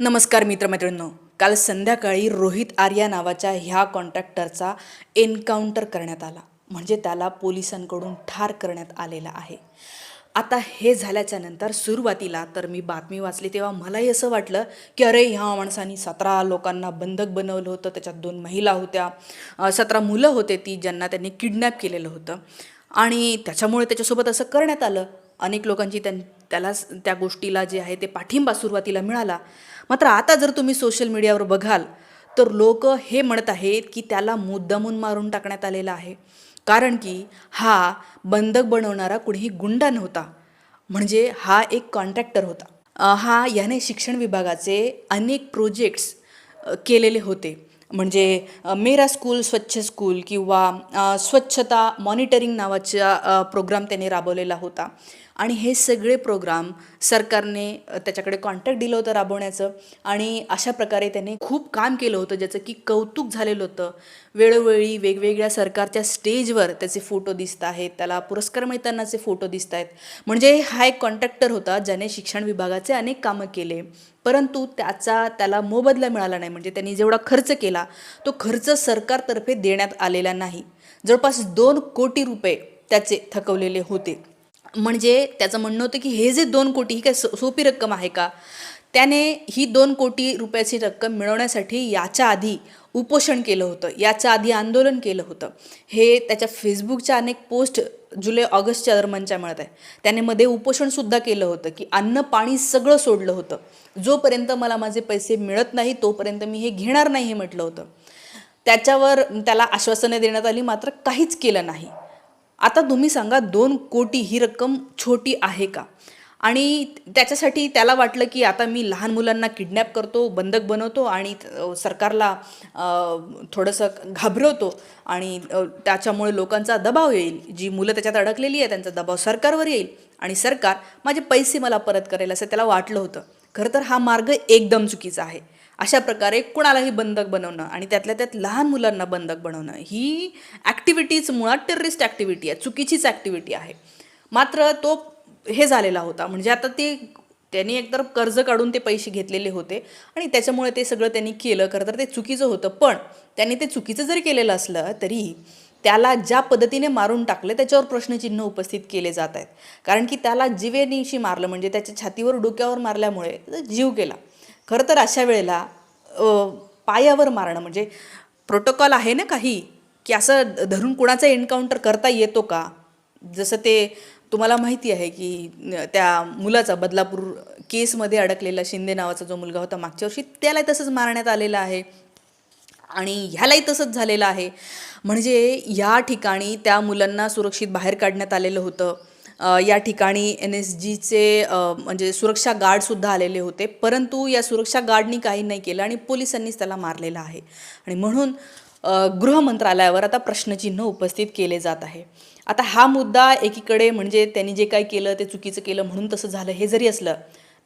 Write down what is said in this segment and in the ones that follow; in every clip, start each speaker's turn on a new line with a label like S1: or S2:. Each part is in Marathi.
S1: नमस्कार मित्रमैत्रिणींनो. काल संध्याकाळी रोहित आर्या नावाच्या ह्या कॉन्ट्रॅक्टरचा एन्काउंटर करण्यात आला. म्हणजे त्याला पोलिसांकडून ठार करण्यात आलेला आहे. आता हे झाल्याच्यानंतर सुरुवातीला तर मी बातमी वाचली तेव्हा मलाही असं वाटलं की अरे ह्या माणसानी सतरा लोकांना बंधक बनवलं होतं. त्याच्यात दोन महिला होत्या. सतरा मुलं होते ती ज्यांना त्यांनी किडनॅप केलेलं होतं. आणि त्याच्यामुळे त्याच्यासोबत असं करण्यात आलं. अनेक लोकांची त्यां त्याला त्या गोष्टीला जे आहे ते पाठिंबा सुरुवातीला मिळाला. मात्र आता जर तुम्ही सोशल मीडियावर बघाल तर लोक हे म्हणत आहेत की त्याला मुद्दामून मारून टाकण्यात आलेला आहे. कारण की हा बंधक बनवणारा कुणीही गुंडा नव्हता. म्हणजे हा एक कॉन्ट्रॅक्टर होता. हा याने शिक्षण विभागाचे अनेक प्रोजेक्ट्स केलेले होते. म्हणजे मेरा स्कूल स्वच्छ स्कूल किंवा स्वच्छता मॉनिटरिंग नावाचा प्रोग्राम त्याने राबवलेला होता. आणि हे सगळे प्रोग्राम सरकारने त्याच्याकडे कॉन्टॅक्ट दिलं होतं राबवण्याचं आणि अशा प्रकारे त्याने खूप काम केलं होतं ज्याचं की कौतुक झालेलं होतं. वेळोवेळी वेगवेगळ्या सरकारच्या स्टेजवर त्याचे फोटो दिसत आहेत त्याला पुरस्कार मिळतानाचे फोटो दिसत आहेत. म्हणजे हा एक कॉन्ट्रॅक्टर होता ज्याने शिक्षण विभागाचे अनेक कामं केले. परंतु त्याचा त्याला मोबदला मिळाला नाही. म्हणजे त्यांनी जेवढा खर्च केला तो खर्च सरकारतर्फे देण्यात आलेला नाही. जवळपास दोन कोटी रुपये त्याचे थकवलेले होते. म्हणजे त्याचं म्हणणं होतं की हे जे दोन कोटी ही काय सो- सोपी रक्कम आहे का? त्याने ही दोन कोटी रुपयाची रक्कम मिळवण्यासाठी याच्या आधी उपोषण केलं होतं याच्या आधी आंदोलन केलं होतं. हे त्याच्या फेसबुकच्या अनेक पोस्ट जुलै ऑगस्टच्या दरम्यानच्या मिळत आहे. त्याने मध्ये उपोषणसुद्धा केलं होतं की अन्न पाणी सगळं सोडलं होतं. जोपर्यंत मला माझे पैसे मिळत नाही तोपर्यंत मी हे घेणार नाही हे म्हटलं होतं. त्याच्यावर त्याला आश्वासनं देण्यात आली मात्र काहीच केलं नाही. आता तुम्ही सांगा दोन कोटी ही रक्कम छोटी आहे का? आणि त्याच्यासाठी त्याला वाटलं की आता मी लहान मुलांना किडनॅप करतो बंधक बनवतो आणि सरकारला थोडंसं घाबरवतो आणि त्याच्यामुळे लोकांचा दबाव येईल. जी मुलं त्याच्यात अडकलेली आहे त्यांचा दबाव सरकारवर येईल आणि सरकार माझे पैसे मला परत करेल असं त्याला वाटलं होतं. खरं तर हा मार्ग एकदम चुकीचा आहे. अशा प्रकारे कुणालाही बंधक बनवणं आणि त्यातल्या त्यात लहान मुलांना बंधक बनवणं ही ॲक्टिव्हिटीज मुळात टेररिस्ट ॲक्टिव्हिटी आहे चुकीचीच ॲक्टिव्हिटी आहे. मात्र तो हे झालेला होता. म्हणजे आता ते त्यांनी एकतर कर्ज काढून ते पैसे घेतलेले होते आणि त्याच्यामुळे ते सगळं त्यांनी केलं. खरं तर ते चुकीचं होतं. पण त्यांनी ते चुकीचं जरी केलेलं असलं तरी त्याला ज्या पद्धतीने मारून टाकले त्याच्यावर प्रश्नचिन्ह उपस्थित केले जात आहेत. कारण की त्याला जीवेनिशी मारलं म्हणजे त्याच्या छातीवर डोक्यावर मारल्यामुळे जीव गेला. खरं तर अशा वेळेला पायावर मारणं म्हणजे प्रोटोकॉल आहे ना काही की असं धरून कुणाचा एन्काउंटर करता येतो का? जसं ते तुम्हाला माहिती आहे की त्या मुलाचा बदलापूर केसमध्ये अडकलेला शिंदे नावाचा जो मुलगा होता मागच्या वर्षी त्यालाही तसंच मारण्यात आलेलं आहे. आणि ह्यालाही तसंच झालेलं आहे. म्हणजे या ठिकाणी त्या मुलांना सुरक्षित बाहेर काढण्यात आलेलं होतं. या ठिकाणी एन एस जीचे म्हणजे सुरक्षा गार्डसुद्धा आलेले होते. परंतु या सुरक्षा गार्डनी काही नाही केलं आणि पोलिसांनीच त्याला मारलेलं आहे. आणि म्हणून गृहमंत्रालयावर गृह मंत्रालयावर आता प्रश्नचिन्ह उपस्थित केले जात आहे. आता हा मुद्दा एकीकडे म्हणजे त्यांनी जे काही केलं ते चुकीचं केलं म्हणून तसं झालं हे जरी असलं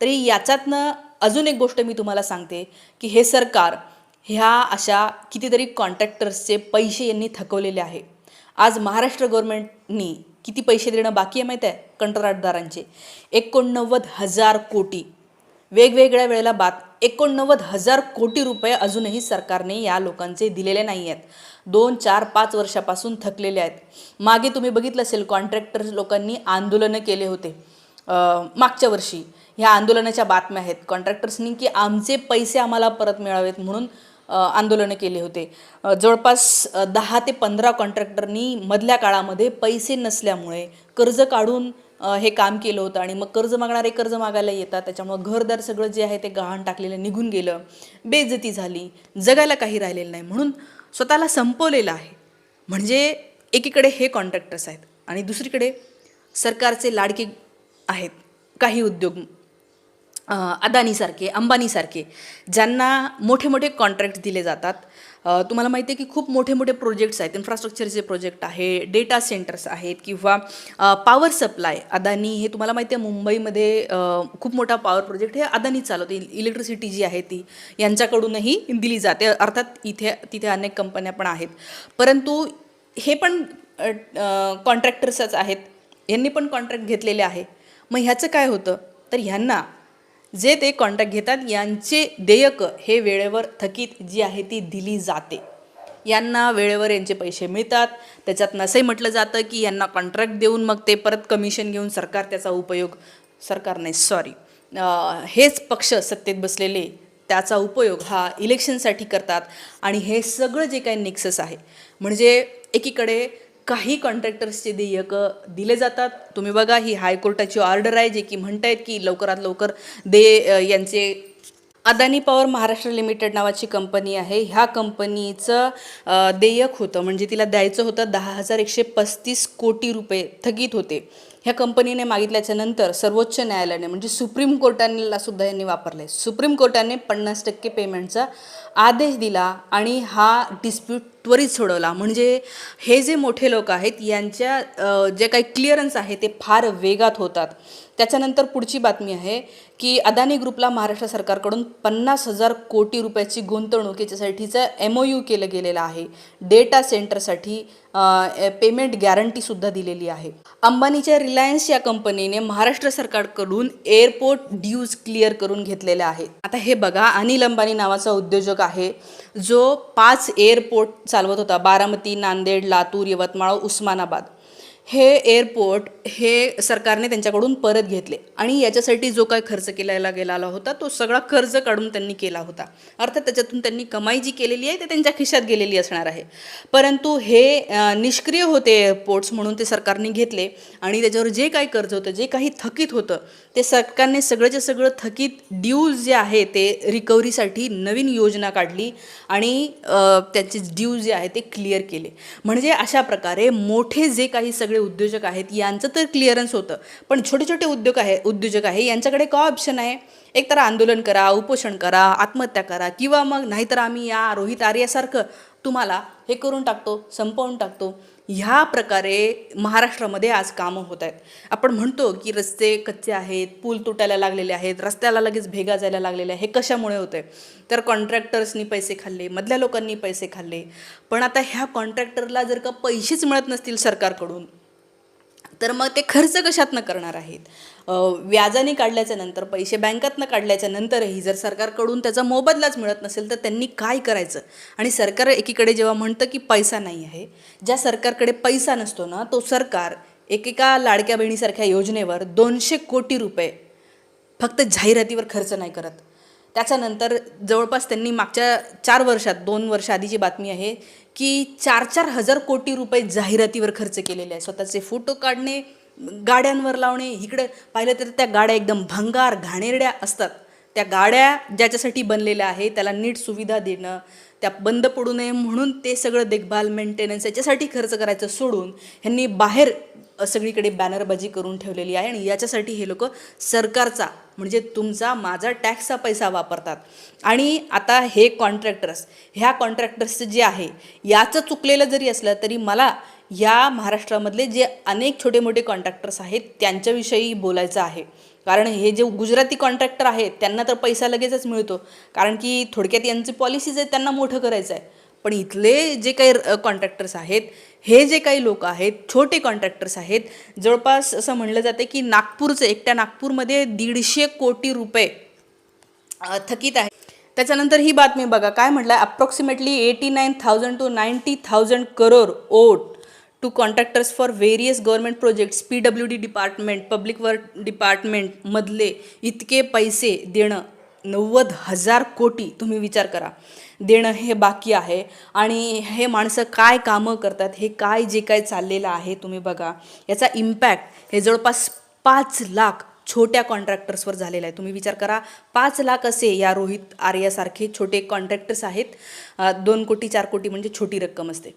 S1: तरी याच्यातनं अजून एक गोष्ट मी तुम्हाला सांगते की हे सरकार ह्या अशा कितीतरी कॉन्ट्रॅक्टर्सचे पैसे यांनी थकवलेले आहे. आज महाराष्ट्र गव्हर्नमेंटनी किती पैसे देणं बाकी आहे माहीत आहे? कंत्राटदारांचे. एकोणनव्वद हजार कोटी. वेगवेगळ्या वेळेला बात. एकोणनव्वद हजार कोटी रुपये अजूनही सरकारने या लोकांचे दिलेले नाही आहेत. दोन चार पाच वर्षापासून थकलेले आहेत. मागे तुम्ही बघितलं असेल कॉन्ट्रॅक्टर लोकांनी आंदोलनं केले होते. मागच्या वर्षी. ह्या आंदोलनाच्या बातम्या आहेत. कॉन्ट्रॅक्टर्सनी की आमचे पैसे आम्हाला परत मिळावेत म्हणून आंदोलनं केले होते. जवळपास दहा ते पंधरा कॉन्ट्रॅक्टरनी मधल्या काळामध्ये पैसे नसल्यामुळे कर्ज काढून हे काम केलं होतं आणि मग कर्ज मागणारे कर्ज मागायला येतात. त्याच्यामुळं घरदार सगळं जे आहे ते गहाण टाकलेलं निघून गेलं. बेजती झाली. जगायला काही राहिलेलं नाही. म्हणून स्वतःला संपवलेलं आहे. म्हणजे एकीकडे हे कॉन्ट्रॅक्टर्स आहेत आणि दुसरीकडे सरकारचे लाडके आहेत. काही उद्योग अदानीसारखे अंबानीसारखे ज्यांना मोठे मोठे कॉन्ट्रॅक्ट दिले जातात. तुम्हाला माहिती आहे की खूप मोठे मोठे प्रोजेक्ट्स आहेत. इन्फ्रास्ट्रक्चरचे प्रोजेक्ट आहे डेटा सेंटर्स आहेत किंवा पॉवर सप्लाय अदानी हे तुम्हाला माहिती आहे मुंबईमध्ये खूप मोठा पॉवर प्रोजेक्ट हे अदानी चालवते. इलेक्ट्रिसिटी जी आहे ती यांच्याकडूनही दिली जाते. अर्थात इथे तिथे अनेक कंपन्या पण आहेत. परंतु हे पण कॉन्ट्रॅक्टर्सच आहेत. यांनी पण कॉन्ट्रॅक्ट घेतलेले आहे. मग ह्याचं काय होतं? तर ह्यांना जे ते कॉन्ट्रॅक्ट घेतात यांचे देयकं हे वेळेवर थकीत जी आहे ती दिली जाते. यांना वेळेवर यांचे पैसे मिळतात. त्याच्यात असंही म्हटलं जातं की यांना कॉन्ट्रॅक्ट देऊन मग ते परत कमिशन घेऊन सरकार त्याचा उपयोग सरकार नाही सॉरी हेच पक्ष सत्तेत बसलेले त्याचा उपयोग हा इलेक्शनसाठी करतात. आणि हे सगळं जे काही निक्सस आहे म्हणजे एकीकडे काही कॉन्ट्रॅक्टर्सचे देयकं दिले जातात. तुम्ही बघा ही हायकोर्टाची ऑर्डर आहे जे की म्हणतायत की लवकरात लवकर दे यांचे अदानी पॉवर महाराष्ट्र लिमिटेड नावाची कंपनी आहे. ह्या कंपनीचं देयक होतं म्हणजे तिला द्यायचं होतं दहा हजार एकशे पस्तीस कोटी रुपये थकीत होते. ह्या कंपनीने मागितल्याच्या नंतर सर्वोच्च न्यायालयाने म्हणजे सुप्रीम कोर्टाला सुद्धा यांनी वापरले सुप्रीम कोर्टाने पन्नास टक्के पेमेंटचा आदेश दिला आणि हा डिस्प्यूट त्वरित सोडवला. म्हणजे हे जे मोठे लोक आहेत यांच्या जे काही क्लिअरन्स आहे ते फार वेगात होतात. त्याच्यानंतर पुढची बातमी आहे की अदानी ग्रुपला महाराष्ट्र सरकारकडून पन्नास हजार कोटी रुपयाची गुंतवणूक याच्यासाठीचं एम ओ यू केलं गेलेलं आहे. डेटा सेंटरसाठी पेमेंट गॅरंटीसुद्धा दिलेली आहे. अंबानीच्या रिलायन्स या कंपनीने महाराष्ट्र सरकारकडून एअरपोर्ट ड्यूज क्लिअर करून घेतलेले आहेत आता हे बघा अनिल अंबानी नावाचा उद्योजक आहे जो पाच एअरपोर्ट चालवत होता. बारामती नांदेड लातूर यवतमाळ उस्मानाबाद. हे एअरपोर्ट हे सरकारने त्यांच्याकडून परत घेतले. आणि याच्यासाठी जो काय खर्च केलेला गेलेला होता तो सगळा कर्ज काढून त्यांनी केला होता. अर्थात त्याच्यातून त्यांनी कमाई जी केलेली आहे ते त्यांच्या खिशात गेलेली असणार आहे. परंतु हे निष्क्रिय होते एअरपोर्ट्स म्हणून ते सरकारने घेतले. आणि त्याच्यावर जे काही कर्ज होतं जे काही थकीत होतं ते सरकारने सगळंच्या सगळं थकीत ड्यूज जे आहे ते रिकव्हरीसाठी नवीन योजना काढली आणि त्याचे ड्यूज जे आहे ते क्लिअर केले. म्हणजे अशा प्रकारे मोठे जे काही सगळे उद्योजक आहेत यांचं तर क्लिअरन्स होतं. पण छोटे छोटे उद्योग आहे उद्योजक आहे यांच्याकडे काय ऑप्शन आहे? एकतर आंदोलन करा उपोषण करा आत्महत्या करा किंवा मग नाहीतर आम्ही या रोहित आर्यासारखं तुम्हाला हे करून टाकतो संपवून टाकतो. ह्या प्रकारे महाराष्ट्रामध्ये आज कामं होत आहेत. आपण म्हणतो की रस्ते कच्चे आहेत पूल तुटायला लागलेले आहेत रस्त्याला लगेच भेगा जायला लागलेले आहे हे कशामुळे होतं आहे? तर कॉन्ट्रॅक्टर्सनी पैसे खाल्ले मधल्या लोकांनी पैसे खाल्ले. पण आता ह्या कॉन्ट्रॅक्टरला जर का पैसेच मिळत नसतील सरकारकडून तर मग ते खर्च कशातनं करणार आहेत? व्याजाने काढल्याच्या नंतर पैसे बँकातनं काढल्याच्या नंतरही जर सरकारकडून त्याचा मोबदलाच मिळत नसेल तर त्यांनी काय करायचं? आणि सरकार एकीकडे जेव्हा म्हणतं की पैसा नाही आहे ज्या सरकारकडे पैसा नसतो ना तो सरकार एकेका लाडक्या बहिणीसारख्या योजनेवर दोनशे कोटी रुपये फक्त जाहिरातीवर खर्च नाही करत. त्याच्यानंतर जवळपास त्यांनी मागच्या चार वर्षात दोन वर्ष आधीची बातमी आहे की चार चार हजार कोटी रुपये जाहिरातीवर खर्च केलेले आहे स्वतःचे फोटो काढणे गाड्यांवर लावणे इकडे पाहिलं तर त्या गाड्या एकदम भंगार घाणेरड्या असतात. त्या गाड्या ज्याच्यासाठी बनलेल्या आहे त्याला नीट सुविधा देणं त्या बंद पडू नये म्हणून ते सगळं देखभाल मेंटेनन्स याच्यासाठी खर्च करायचं सोडून ह्यांनी बाहेर सगळीकडे बॅनरबाजी करून ठेवलेली आहे आणि याच्यासाठी हे लोक सरकारचा म्हणजे तुमचा माझा टॅक्सचा पैसा वापरतात. आणि आता हे कॉन्ट्रॅक्टर्स ह्या कॉन्ट्रॅक्टर्सचं जे आहे याचं चुकलेलं जरी असलं तरी मला या महाराष्ट्रामधले जे अनेक छोटे मोठे कॉन्ट्रॅक्टर्स आहेत त्यांच्याविषयी बोलायचं आहे. कारण हे जे गुजराती कॉन्ट्रॅक्टर आहेत त्यांना तर पैसा लगेचच मिळतो. कारण की थोडक्यात यांची पॉलिसीज आहेत त्यांना मोठं करायचं आहे पण इथले जे काही कॉन्ट्रॅक्टर्स आहेत हे जे काही लोक आहेत छोटे कॉन्ट्रॅक्टर्स आहेत जवळपास असं म्हणलं जाते की नागपूरचं एकट्या नागपूरमध्ये दीडशे कोटी रुपये थकीत आहे. त्याच्यानंतर ही बातमी बघा काय म्हटलं approximately eighty nine thousand two ninety thousand crore owed to contractors for various government projects P W D department public work डिपार्टमेंटमधले इतके पैसे देणं. नव्वद हजार कोटी तुम्ही विचार करा. देणं हे बाकी आहे. आणि हे माणसं काय कामं करतात हे काय जे काय चाललेलं आहे तुम्ही बघा. याचा इम्पॅक्ट हे जवळपास पाच लाख छोट्या कॉन्ट्रॅक्टर्सवर झालेला आहे. तुम्ही विचार करा पाच लाख असे या रोहित आर्यासारखे छोटे कॉन्ट्रॅक्टर्स आहेत. दोन कोटी चार कोटी म्हणजे छोटी रक्कम असते.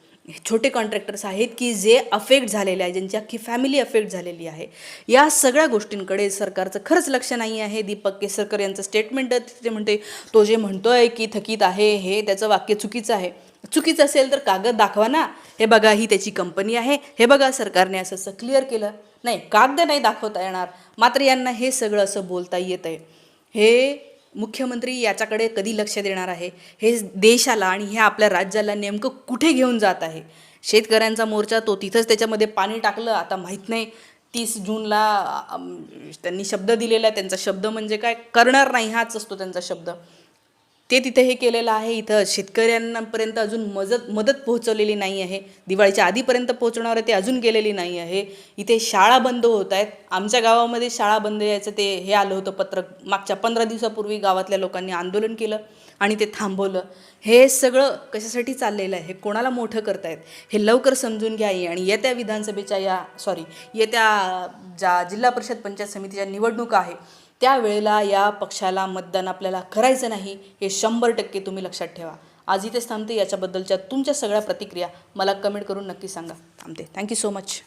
S1: छोटे कॉन्ट्रॅक्टर्स आहेत की जे अफेक्ट झालेले आहे ज्यांची अख्खी फॅमिली अफेक्ट झालेली आहे. या सगळ्या गोष्टींकडे सरकारचं खरंच लक्ष नाही आहे. दीपक केसरकर यांचं स्टेटमेंट ते म्हणते तो जे म्हणतो आहे की थकीत आहे हे त्याचं वाक्य चुकीचं आहे. चुकीचं असेल तर कागद दाखवा ना. हे बघा ही त्याची कंपनी आहे. हे बघा सरकारने असं असं क्लिअर केलं. नाही कागद नाही दाखवता येणार. मात्र यांना हे सगळं असं बोलता येत आहे. हे मुख्यमंत्री याच्याकडे कधी लक्ष देणार आहे? हे देशाला आणि ह्या आपल्या राज्याला नेमकं कुठे घेऊन जात आहे? शेतकऱ्यांचा मोर्चा तो तिथंच त्याच्यामध्ये पाणी टाकलं. आता माहीत नाही. तीस जूनला त्यांनी शब्द दिलेला आहे. त्यांचा शब्द म्हणजे काय? करणार नाही हाच असतो त्यांचा शब्द. ते तिथे हे केलेलं आहे. इथं शेतकऱ्यांपर्यंत अजून मदत मदत पोहोचवलेली नाही आहे. दिवाळीच्या आधीपर्यंत पोहोचवणार आहे ते अजून गेलेली नाही आहे. इथे शाळा बंद होत आहेत. आमच्या गावामध्ये शाळा बंद यायचं ते हे आलं होतं पत्रक. मागच्या पंधरा दिवसापूर्वी गावातल्या लोकांनी आंदोलन केलं आणि ते थांबवलं. हे सगळं कशासाठी चाललेलं आहे? हे कोणाला मोठं करतायत? हे लवकर समजून घ्या आणि येत्या विधानसभेच्या या सॉरी येत्या ज्या जिल्हा परिषद पंचायत समितीच्या निवडणुका आहे त्यावेळेला या पक्षाला मतदान आपल्याला करायचं नाही हे शंभर टक्के तुम्ही लक्षात ठेवा. आज इथेच थांबते याच्याबद्दलच्या तुमच्या सगळ्या प्रतिक्रिया मला कमेंट करून नक्की सांगा. थांबते. Thank you so much